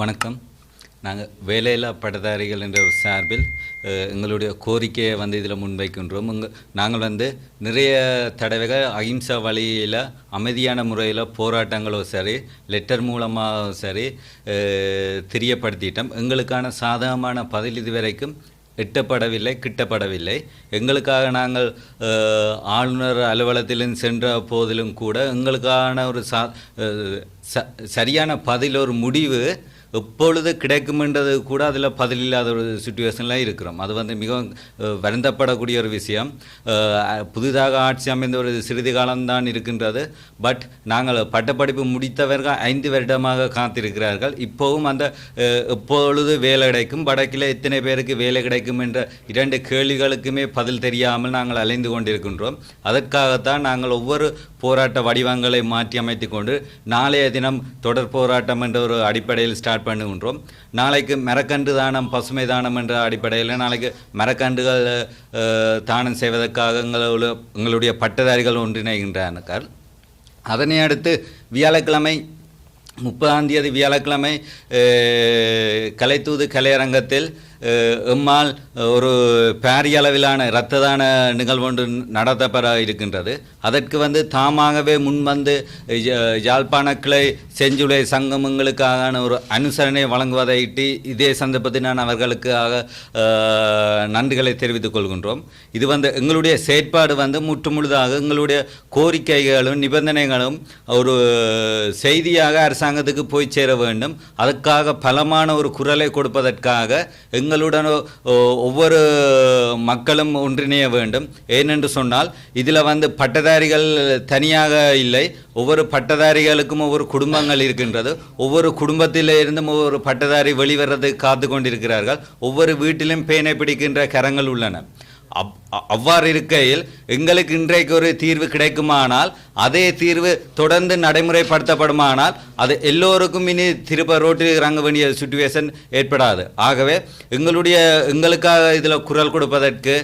வணக்கம். நாங்கள் வேலையில்லா பட்டதாரிகள் என்ற ஒரு சார்பில் எங்களுடைய கோரிக்கையை வந்து இதில் முன்வைக்கின்றோம். இங்க நாங்கள் வந்து நிறைய தடவைகள் அகிம்சா வழியில் அமைதியான முறையில் போராட்டங்களோ சரி லெட்டர் மூலமாகவும் சரி தெரியப்படுத்திட்டோம். எங்களுக்கான சாதகமான பதில் இதுவரைக்கும் எட்டப்படவில்லை கிட்டப்படவில்லை. எங்களுக்காக நாங்கள் ஆளுநர் அலுவலகத்திலும் சென்ற போதிலும் கூட எங்களுக்கான ஒரு சா ச சரியான பதில் ஒரு முடிவு எப்பொழுது கிடைக்குமென்றது கூட அதில் பதில் இல்லாத ஒரு சுச்சுவேஷனில் இருக்கிறோம். அது வந்து மிகவும் வருந்தப்படக்கூடிய ஒரு விஷயம். புதிதாக ஆட்சி அமைந்த ஒரு சிறிது காலம்தான் இருக்கின்றது. பட் நாங்கள் பட்டப்படிப்பு முடித்தவர்கள் ஐந்து வருடமாக காத்திருக்கிறார்கள். இப்போவும் அந்த எப்பொழுது வேலை கிடைக்கும் வடக்கில் எத்தனை பேருக்கு வேலை கிடைக்கும் என்ற இரண்டு கேள்விகளுக்குமே பதில் தெரியாமல் நாங்கள் அலைந்து கொண்டிருக்கின்றோம். அதற்காகத்தான் நாங்கள் ஒவ்வொரு போராட்ட வடிவங்களை மாற்றி அமைத்து கொண்டு நாளைய தினம் தொடர் போராட்டம் என்ற ஒரு அடிப்படையில் ஸ்டார்ட் பண்ணுகின்றோம். நாளைக்கு மரக்கன்று தானம் பசுமை தானம் என்ற அடிப்படையில் நாளைக்கு மரக்கன்றுகள் தானம் செய்வதற்காக எங்களோட எங்களுடைய பட்டதாரிகள் ஒன்றிணைகின்றனர். அதனை அடுத்து வியாழக்கிழமை முப்பதாம் தேதி வியாழக்கிழமை கலைத்தூது கலையரங்கத்தில் எம்மால் ஒரு பாரிய அளவிலான இரத்த தான நிகழ்வு ஒன்று நடத்தப்பட இருக்கின்றது அதற்கு வந்து தாமாகவே முன்வந்து யாழ்ப்பாண கிளை செஞ்சுளை சங்கமங்களுக்கான ஒரு அனுசரணை வழங்குவதையிட்டு இதே சந்தர்ப்பத்தில் நான் அவர்களுக்காக நன்றிகளை தெரிவித்துக் கொள்கின்றோம். இது வந்து எங்களுடைய செயற்பாடு வந்து முற்றுமுழுதாக எங்களுடைய கோரிக்கைகளும் நிபந்தனைகளும் ஒரு செய்தியாக அரசாங்கத்துக்கு போய் சேர வேண்டும். அதற்காக பலமான ஒரு குரலை கொடுப்பதற்காக எங்கள் எங்களுடன் ஒவ்வொரு மக்களும் ஒன்றிணைய வேண்டும். ஏனென்று சொன்னால் இதில் வந்து பட்டதாரிகள் தனியாக இல்லை. ஒவ்வொரு பட்டதாரிகளுக்கும் ஒவ்வொரு குடும்பங்கள் இருக்கின்றது. ஒவ்வொரு குடும்பத்திலிருந்தும் ஒவ்வொரு பட்டதாரி வெளிவரது காத்து கொண்டிருக்கிறார்கள். ஒவ்வொரு வீட்டிலும் பேனை பிடிக்கின்ற கரங்கள் உள்ளன. அவ்- அவ்வாறு இருக்கையில் எங்களுக்கு இன்றைக்கு ஒரு தீர்வு கிடைக்குமானால் அதே தீர்வு தொடர்ந்து நடைமுறைப்படுத்தப்படுமானால் அது எல்லோருக்கும் இனி திருப்ப ரோட்டில் இறங்க வேண்டிய சுச்சுவேஷன் ஏற்படாது. ஆகவே எங்களுடைய எங்களுக்காக இதில் குரல் கொடுப்பதற்கு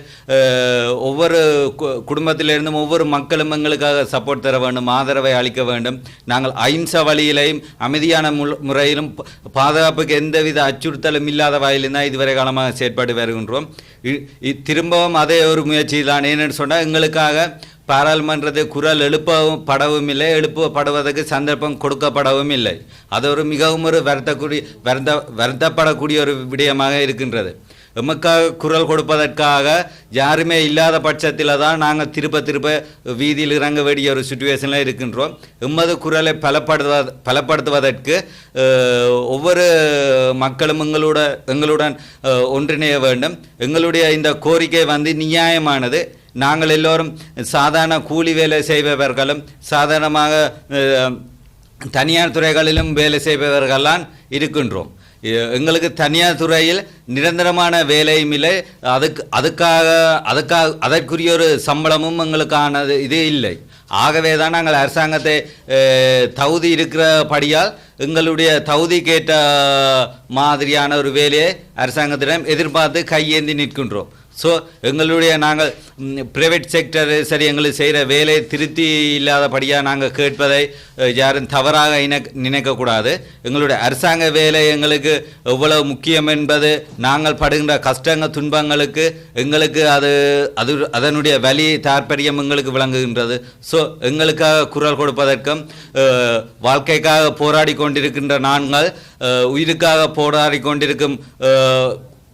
ஒவ்வொரு கு- குடும்பத்திலிருந்தும் ஒவ்வொரு மக்களும் எங்களுக்காக சப்போர்ட் தர வேண்டும் ஆதரவை அளிக்க வேண்டும். நாங்கள் அஹிம்சா வழியிலையும் அமைதியான முறையிலும் பாதுகாப்புக்கு எந்தவித அச்சுறுத்தலும் இல்லாத வகையிலும் தான் இதுவரை காலமாக செயற்பட்டு வருகின்றோம். இ- திரும்பவும் அதே ஒரு முயற்சி தான் ஏன்னு சொன்னால் எங்களுக்காக பாராளுமன்றத்தை குரல் எழுப்பவும் படவும் இல்லை எழுப்பப்படுவதற்கு சந்தர்ப்பம் கொடுக்கப்படவும் இல்லை. அது ஒரு மிகவும் ஒரு வருத்தக்கூடிய வருத்த வருத்தப்படக்கூடிய ஒரு விடயமாக இருக்கின்றது. எமக்காக குரல் கொடுப்பதற்காக யாருமே இல்லாத பட்சத்தில் தான் நாங்கள் திருப்ப திருப்ப வீதியில் இறங்க வேண்டிய ஒரு சுச்சுவேஷனில் இருக்கின்றோம். எமது குரலை பலப்படுத்துவ பலப்படுத்துவதற்கு ஒவ்வொரு மக்களும் எங்களோட எங்களுடன் ஒன்றிணைய வேண்டும். எங்களுடைய இந்த கோரிக்கை வந்து நியாயமானது. நாங்கள் எல்லோரும் சாதாரண கூலி வேலை செய்பவர்களும் சாதாரணமாக தனியார் துறைகளிலும் வேலை செய்பவர்கள்லாம் இருக்கின்றோம். எங்களுக்கு தனியார் துறையில் நிரந்தரமான வேலையும் இல்லை. அதுக்கு அதுக்காக அதுக்காக அதற்குரிய ஒரு சம்பளமும் எங்களுக்கானது இது இல்லை. ஆகவே தான் நாங்கள் அரசாங்கத்தை தகுதி இருக்கிறபடியால் எங்களுடைய தகுதிக்கேற்ற மாதிரியான ஒரு வேலையை அரசாங்கத்திடம் எதிர்பார்த்து கையேந்தி நிற்கின்றோம். ஸோ எங்களுடைய நாங்கள் ப்ரைவேட் செக்டர் சரி எங்களுக்கு செய்கிற வேலை திருப்தி இல்லாதபடியாக நாங்கள் கேட்பதை யாரும் தவறாக இணக்க நினைக்கக்கூடாது. எங்களுடைய அரசாங்க வேலை எங்களுக்கு எவ்வளவு முக்கியம் என்பது நாங்கள் படுகின்ற கஷ்டங்கள் துன்பங்களுக்கு எங்களுக்கு அது அது அதனுடைய வலி தாற்பயம் எங்களுக்கு விளங்குகின்றது. ஸோ எங்களுக்காக குரல் கொடுப்பதற்கும் வாழ்க்கைக்காக போராடி கொண்டிருக்கின்ற நாங்கள் உயிருக்காக போராடி கொண்டிருக்கும்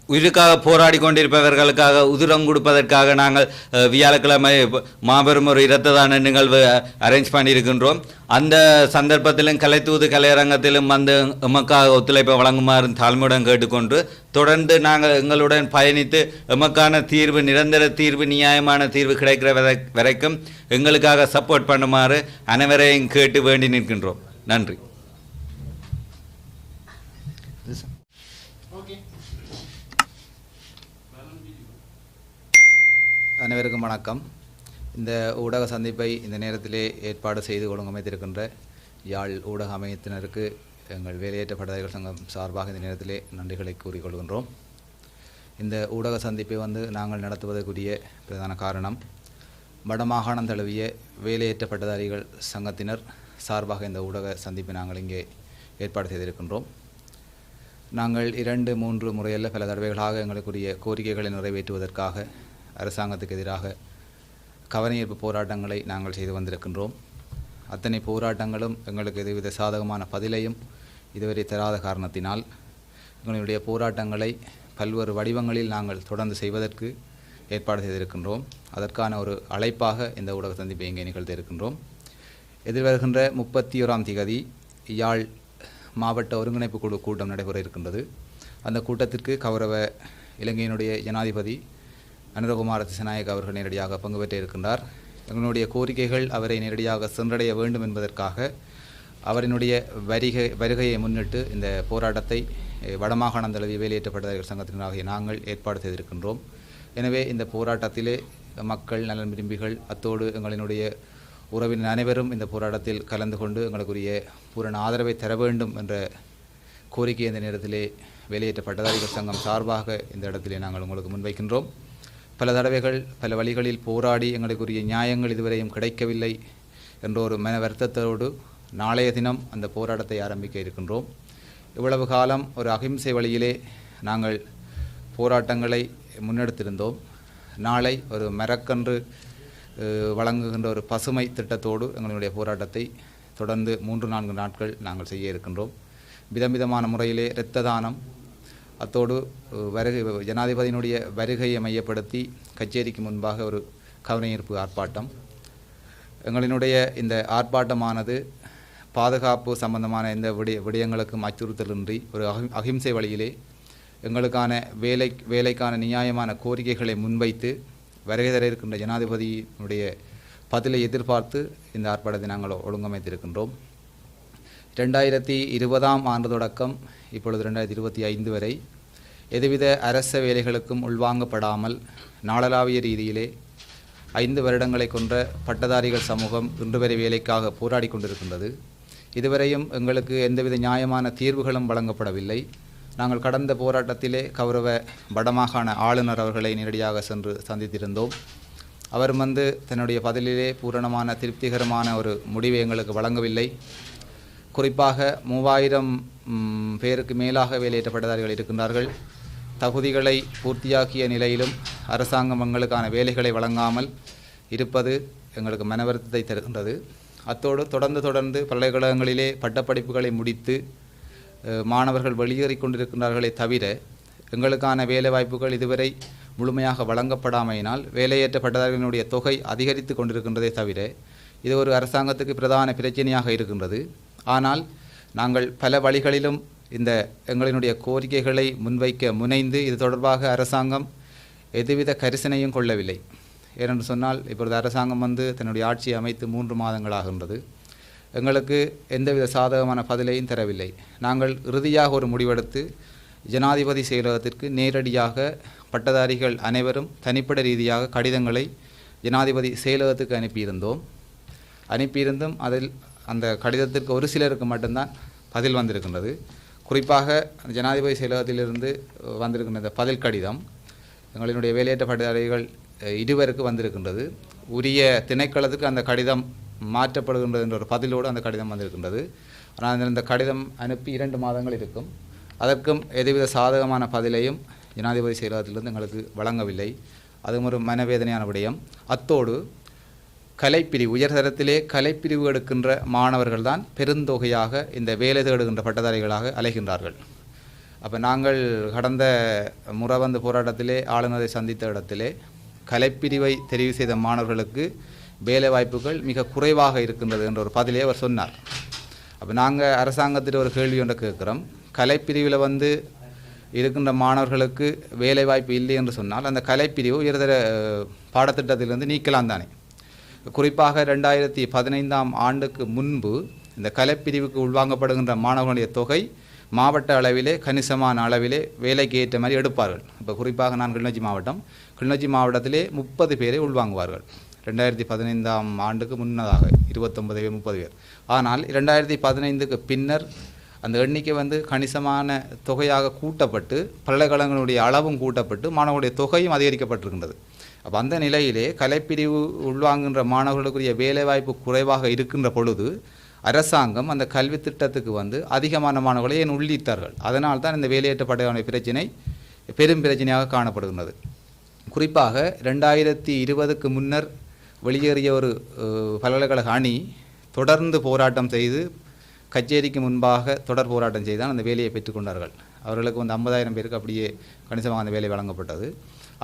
உயிருக்காக போராடி கொண்டிருப்பவர்களுக்காக உதிரம் கொடுப்பதற்காக நாங்கள் வியாழக்கிழமை மாபெரும் ஒரு இரத்த தான நிகழ்வு அரேஞ்ச் பண்ணியிருக்கின்றோம். அந்த சந்தர்ப்பத்திலும் கலைத்தூது கலையரங்கத்திலும் வந்து எமக்காக ஒத்துழைப்பை வழங்குமாறு தாழ்மையுடன் கேட்டுக்கொண்டு தொடர்ந்து நாங்கள் எங்களுடன் பயணித்து எமக்கான தீர்வு நிரந்தர தீர்வு நியாயமான தீர்வு கிடைக்கிற வரை- வரைக்கும் எங்களுக்காக சப்போர்ட் பண்ணுமாறு அனைவரையும் கேட்டு வேண்டி நிற்கின்றோம். நன்றி. அனைவருக்கும் வணக்கம். இந்த ஊடக சந்திப்பை இந்த நேரத்திலே ஏற்பாடு செய்து ஒழுங்கமைத்திருக்கின்ற யாழ் ஊடக அமையத்தினருக்கு எங்கள் வேலையேற்ற பட்டதாரிகள் சங்கம் சார்பாக இந்த நேரத்திலே நன்றிகளை கூறிக்கொள்கின்றோம். இந்த ஊடக சந்திப்பை வந்து நாங்கள் நடத்துவதற்குரிய பிரதான காரணம் வடமாகாணம் தழுவிய வேலையேற்ற பட்டதாரிகள் சங்கத்தினர் சார்பாக இந்த ஊடக சந்திப்பை நாங்கள் இங்கே ஏற்பாடு செய்திருக்கின்றோம். நாங்கள் இரண்டு மூன்று முறையல்ல பல தடவைகளாக எங்களுக்குரிய கோரிக்கைகளை நிறைவேற்றுவதற்காக அரசாங்கத்துக்கு எதிராக கவனஈர்ப்பு போராட்டங்களை நாங்கள் செய்து வந்திருக்கின்றோம். அத்தனை போராட்டங்களும் எங்களுக்கு எதுவித சாதகமான பதிலையும் இதுவரை தராத காரணத்தினால் எங்களுடைய போராட்டங்களை பல்வேறு வடிவங்களில் நாங்கள் தொடர்ந்து செய்வதற்கு ஏற்பாடு செய்திருக்கின்றோம். அதற்கான ஒரு அழைப்பாக இந்த ஊடக சந்திப்பை இங்கே நிகழ்த்த இருக்கின்றோம். எதிர்வருகின்ற முப்பத்தி ஓராம் திகதி யாழ் மாவட்ட ஒருங்கிணைப்பு குழு கூட்டம் நடைபெற இருக்கின்றது. அந்த கூட்டத்திற்கு கௌரவ இலங்கையினுடைய ஜனாதிபதி அனுரகுமார திசநாயக் அவர்கள் நேரடியாக பங்கு பெற்றிருக்கின்றார் எங்களுடைய கோரிக்கைகள் அவரை நேரடியாக சென்றடைய வேண்டும் என்பதற்காக அவரினுடைய வருகை வருகையை முன்னிட்டு இந்த போராட்டத்தை வடமாகாண வடமாகாணம் தழுவிய வேலையேற்றப்பட்டவர்கள் சங்கத்தினராகிய நாங்கள் ஏற்பாடு செய்திருக்கின்றோம். எனவே இந்த போராட்டத்திலே மக்கள் நலன் விரும்பிகள் அத்தோடு எங்களினுடைய உறவினர் அனைவரும் இந்த போராட்டத்தில் கலந்து கொண்டு எங்களுக்குரிய பூரண ஆதரவை தர வேண்டும் என்ற கோரிக்கை இந்த நேரத்திலே வெளியேற்ற பட்டதாரிகள் சங்கம் சார்பாக இந்த இடத்திலே நாங்கள் உங்களுக்கு முன்வைக்கின்றோம். பல தடவைகள் பல வழிகளில் போராடி எங்களுக்குரிய நியாயங்கள் இதுவரையும் கிடைக்கவில்லை என்ற ஒரு மன வருத்தத்தோடு நாளைய தினம் அந்த போராட்டத்தை ஆரம்பிக்க இருக்கின்றோம். இவ்வளவு காலம் ஒரு அகிம்சை வழியிலே நாங்கள் போராட்டங்களை முன்னெடுத்திருந்தோம். நாளை ஒரு மரக்கன்று வழங்குகின்ற ஒரு பசுமை திட்டத்தோடு எங்களுடைய போராட்டத்தை தொடர்ந்து மூன்று நான்கு நாட்கள் நாங்கள் செய்ய இருக்கின்றோம். விதவிதமான முறையிலே இரத்த தானம் அத்தோடு வருகை ஜனாதிபதியினுடைய வருகையை மையப்படுத்தி கச்சேரிக்கு முன்பாக ஒரு கவனஈர்ப்பு ஆர்ப்பாட்டம். எங்களினுடைய இந்த ஆர்ப்பாட்டமானது பாதுகாப்பு சம்பந்தமான எந்த விடய விடயங்களுக்கும் அச்சுறுத்தலின்றி ஒரு அகிம்சை வழியிலே எங்களுக்கான வேலை வேலைக்கான நியாயமான கோரிக்கைகளை முன்வைத்து வருகை தர இருக்கின்ற ஜனாதிபதியினுடைய பதிலை எதிர்பார்த்து இந்த ஆர்ப்பாட்டத்தை நாங்கள் ஒழுங்கமைத்திருக்கின்றோம். ரெண்டாயிரத்தி இருபதாம் ஆண்டு தொடக்கம் இப்பொழுது ரெண்டாயிரத்தி இருபத்தி ஐந்து வரை எதுவித அரச வேலைகளுக்கும் உள்வாங்கப்படாமல் நாளளாவிய ரீதியிலே ஐந்து வருடங்களை கொன்ற பட்டதாரிகள் சமூகம் இன்று வரை வேலைக்காக போராடி கொண்டிருக்கின்றது. இதுவரையும் எங்களுக்கு எந்தவித நியாயமான தீர்வுகளும் வழங்கப்படவில்லை. நாங்கள் கடந்த போராட்டத்திலே கௌரவ வடமாகாண ஆளுநர் அவர்களை நேரடியாக சென்று சந்தித்திருந்தோம். அவர் வந்து தன்னுடைய பதிலிலே பூரணமான திருப்திகரமான ஒரு முடிவை எங்களுக்கு வழங்கவில்லை. குறிப்பாக மூவாயிரம் பேருக்கு மேலாக வேலையேற்ற பட்டதாரிகள் இருக்கின்றார்கள். தகுதிகளை பூர்த்தியாக்கிய நிலையிலும் அரசாங்கம் எங்களுக்கான வேலைகளை வழங்காமல் இருப்பது எங்களுக்கு மனவருத்தத்தை தருகின்றது. அத்தோடு தொடர்ந்து தொடர்ந்து பல்கலைக்கழகங்களிலே பட்டப்படிப்புகளை முடித்து மாணவர்கள் வெளியேறி கொண்டிருக்கின்றார்களே தவிர எங்களுக்கான வேலைவாய்ப்புகள் இதுவரை முழுமையாக வழங்கப்படாமையினால் வேலையேற்றப்பட்டதார்களினுடைய தொகை அதிகரித்து கொண்டிருக்கின்றதே தவிர இது ஒரு அரசாங்கத்துக்கு பிரதான பிரச்சனையாக இருக்கின்றது. ஆனால் நாங்கள் பல வழிகளிலும் இந்த எங்களினுடைய கோரிக்கைகளை முன்வைக்க முனைந்து இது தொடர்பாக அரசாங்கம் எதுவித கரிசனையும் கொள்ளவில்லை. ஏனென்று சொன்னால் இப்பொழுது அரசாங்கம் வந்து தன்னுடைய ஆட்சியை அமைத்து மூன்று மாதங்களாகின்றது எங்களுக்கு எந்தவித சாதகமான பதிலையும் தரவில்லை. நாங்கள் இறுதியாக ஒரு முடிவெடுத்து ஜனாதிபதி செயலகத்திற்கு நேரடியாக பட்டதாரிகள் அனைவரும் தனிப்பட ரீதியாக கடிதங்களை ஜனாதிபதி செயலகத்துக்கு அனுப்பியிருந்தோம். அனுப்பியிருந்தும் அதில் அந்த கடிதத்திற்கு ஒரு சிலருக்கு மட்டும்தான் பதில் வந்திருக்கின்றது. குறிப்பாக ஜனாதிபதி செயலகத்திலிருந்து வந்திருக்கின்ற இந்த பதில் கடிதம் எங்களினுடைய வேலையேற்ற படையாளிகள் இருவருக்கு வந்திருக்கின்றது. உரிய திணைக்களத்துக்கு அந்த கடிதம் மாற்றப்படுகின்றது என்ற ஒரு பதிலோடு அந்த கடிதம் வந்திருக்கின்றது. ஆனால் அந்த- இந்த கடிதம் அனுப்பி இரண்டு மாதங்கள் இருக்கும். அதற்கும் எதுவித சாதகமான பதிலையும் ஜனாதிபதி செயலகத்திலிருந்து எங்களுக்கு வழங்கவில்லை. அதுவும் ஒரு மனவேதனையான விடயம். அத்தோடு கலைப்பிரிவு உயர்தரத்திலே கலைப்பிரிவு எடுக்கின்ற மாணவர்கள் தான் பெருந்தொகையாக இந்த வேலை தேடுகின்ற பட்டதாரிகளாக அலைகின்றார்கள். அப்போ நாங்கள் கடந்த முறை போராட்டத்திலே ஆளுநரை சந்தித்த இடத்திலே கலைப்பிரிவை தெரிவு செய்த மாணவர்களுக்கு வேலை வாய்ப்புகள் மிக குறைவாக இருக்கின்றது என்ற ஒரு பதிலே அவர் சொன்னார். அப்போ நாங்கள் அரசாங்கத்தில் ஒரு கேள்வி ஒன்றை கேட்குறோம். கலைப்பிரிவில் வந்து இருக்கின்ற மாணவர்களுக்கு வேலை வாய்ப்பு இல்லை என்று சொன்னால் அந்த கலைப்பிரிவு உயர்தர பாடத்திட்டத்திலிருந்து நீக்கலாம் தானே. குறிப்பாக ரெண்டாயிரத்தி பதினைந்தாம் ஆண்டுக்கு முன்பு இந்த கலைப்பிரிவுக்கு உள்வாங்கப்படுகின்ற மாணவர்களுடைய தொகை மாவட்ட அளவிலே கணிசமான அளவிலே வேலைக்கு ஏற்ற மாதிரி எடுப்பார்கள். இப்போ குறிப்பாக நான் கிளிநொச்சி மாவட்டம். கிளிநொச்சி மாவட்டத்திலே முப்பது பேரை உள்வாங்குவார்கள். ரெண்டாயிரத்தி பதினைந்தாம் ஆண்டுக்கு முன்னதாக இருபத்தொன்பது பேர் முப்பது பேர். ஆனால் இரண்டாயிரத்தி பதினைந்துக்கு பின்னர் அந்த எண்ணிக்கை வந்து கணிசமான தொகையாக கூட்டப்பட்டு பல்கலைக்கழகங்களுடைய அளவும் கூட்டப்பட்டு மாணவர்களுடைய தொகையும் அதிகரிக்கப்பட்டிருக்கின்றது. அப்போ அந்த நிலையிலே கலைப்பிரிவு உள்வாங்குகின்ற மாணவர்களுக்குரிய வேலைவாய்ப்பு குறைவாக இருக்கின்ற பொழுது அரசாங்கம் அந்த கல்வி திட்டத்துக்கு வந்து அதிகமான மாணவர்களை ஏன் உள்ளிட்டார்கள்? அதனால் தான் இந்த வேலையேற்ற படையான பிரச்சினை பெரும் பிரச்சனையாக காணப்படுகின்றது. குறிப்பாக ரெண்டாயிரத்தி இருபதுக்கு முன்னர் வெளியேறிய ஒரு பல்கலைக்கழக அணி தொடர்ந்து போராட்டம் செய்து கச்சேரிக்கு முன்பாக தொடர் போராட்டம் செய்தால் அந்த வேலையை பெற்றுக்கொண்டார்கள் அவர்களுக்கு வந்து ஐம்பதாயிரம் பேருக்கு அப்படியே கணிசமாக அந்த வேலை வழங்கப்பட்டது.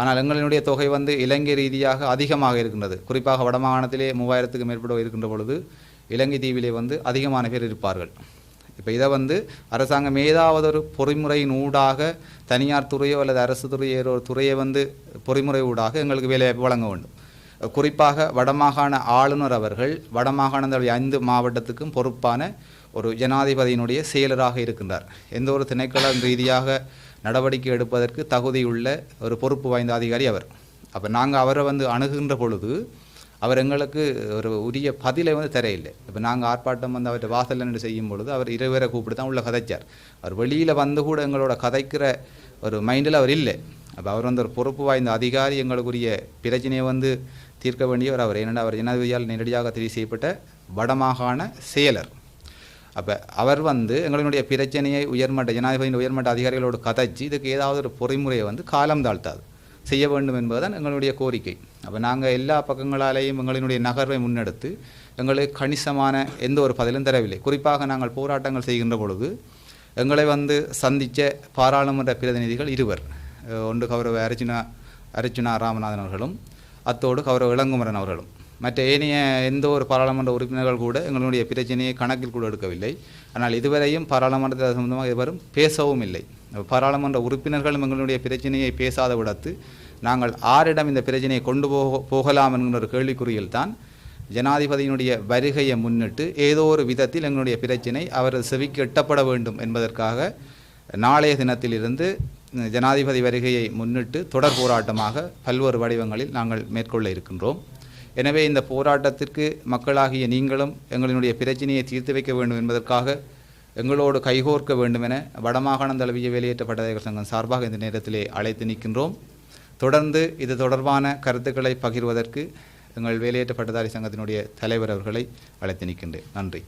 ஆனால் எங்களினுடைய தொகை வந்து இலங்கை ரீதியாக அதிகமாக இருக்கின்றது. குறிப்பாக வடமாகாணத்திலே மூவாயிரத்துக்கு மேற்பட்டோர் இருக்கின்ற பொழுது இலங்கை தீவிலே வந்து அதிகமான பேர் இருப்பார்கள். இப்போ இதை வந்து அரசாங்கம் ஏதாவது ஒரு பொறிமுறையின் ஊடாக தனியார் துறையோ அல்லது அரசு துறையோ ஒரு துறையை வந்து பொறிமுறை ஊடாக எங்களுக்கு வேலைவாய்ப்பு வழங்க வேண்டும். குறிப்பாக வடமாகாண ஆளுநர் அவர்கள் வடமாகாணத்துடைய ஐந்து மாவட்டத்துக்கும் பொறுப்பான ஒரு ஜனாதிபதியினுடைய செயலராக இருக்கின்றார். எந்த ஒரு திணைக்களம் ரீதியாக நடவடிக்கை எடுப்பதற்கு தகுதியுள்ள ஒரு பொறுப்பு வாய்ந்த அதிகாரி அவர். அப்போ நாங்கள் அவரை வந்து அணுகுகின்ற பொழுது அவர் எங்களுக்கு ஒரு உரிய பதிலை வந்து தரையில்லை. இப்போ நாங்கள் ஆர்ப்பாட்டம் வந்து அவர்கிட்ட வாசல் நின்று செய்யும் பொழுது அவர் இரவேரை கூப்பிட்டு தான் உள்ள கதைச்சார். அவர் வெளியில் வந்து கூட எங்களோட கதைக்கிற ஒரு மைண்டில் அவர் இல்லை. அப்போ அவர் வந்து ஒரு பொறுப்பு வாய்ந்த அதிகாரி எங்களுக்குரிய பிரச்சனையை வந்து தீர்க்க வேண்டியவர் அவர். ஏனென்றால் அவர் ஜனாதிபதியால் நேரடியாக தெரிவு செய்யப்பட்ட வடமாகாண செயலர். அப்போ அவர் வந்து எங்களுடைய பிரச்சனையை உயர்மட்ட ஜனாதிபதியின் உயர்மட்ட அதிகாரிகளோடு கதைச்சு இதுக்கு ஏதாவது ஒரு பொறிமுறையை வந்து காலம் தாழ்த்தாது. செய்ய வேண்டும் என்பதுதான் எங்களுடைய கோரிக்கை. அப்போ நாங்கள் எல்லா பக்கங்களாலேயும் எங்களினுடைய நகர்வை முன்னெடுத்து எங்களுக்கு கணிசமான எந்த ஒரு பதிலும் தரவில்லை. குறிப்பாக நாங்கள் போராட்டங்கள் செய்கின்ற பொழுது எங்களை வந்து சந்தித்த பாராளுமன்ற பிரதிநிதிகள் இருவர். ஒன்று கௌரவ அர்ஜுனா அர்ஜுனா ராமநாதன் அவர்களும் அத்தோடு கௌரவ இளங்குமரன் அவர்களும். மற்ற ஏனைய எந்த ஒரு பாராளுமன்ற உறுப்பினர்கள் கூட எங்களுடைய பிரச்சனையை கணக்கில் கூட எடுக்கவில்லை. ஆனால் இதுவரையும் பாராளுமன்றத்தில் சம்பந்தமாக இருவரும் பேசவும் இல்லை. பாராளுமன்ற உறுப்பினர்களும் எங்களுடைய பிரச்சனையை பேசாத விடத்து நாங்கள் ஆரிடம் இந்த பிரச்சனையை கொண்டு போக போகலாம் என்கிற ஒரு கேள்விக்குறியில் தான் ஜனாதிபதியினுடைய வருகையை முன்னிட்டு ஏதோ ஒரு விதத்தில் எங்களுடைய பிரச்சனை அவரது செவிக்கு எட்டப்பட வேண்டும் என்பதற்காக நாளைய தினத்திலிருந்து ஜனாதிபதி வருகையை முன்னிட்டு தொடர் போராட்டமாக பல்வேறு வடிவங்களில் நாங்கள் மேற்கொள்ள இருக்கின்றோம். எனவே இந்த போராட்டத்திற்கு மக்களாகிய நீங்களும் எங்களினுடைய பிரச்சனையை தீர்த்து வைக்க வேண்டும் என்பதற்காக எங்களோடு கைகோர்க்க வேண்டும் என வடமாகாணம் தழுவிய வெளியேற்ற பட்டதாரிகள் சங்கம் சார்பாக இந்த நேரத்திலே அழைத்து நிற்கின்றோம். தொடர்ந்து இது தொடர்பான கருத்துக்களை பகிர்வதற்கு எங்கள் வேலையேற்ற பட்டதாரி சங்கத்தினுடைய தலைவர் அவர்களை அழைத்து நிற்கின்றேன். நன்றி.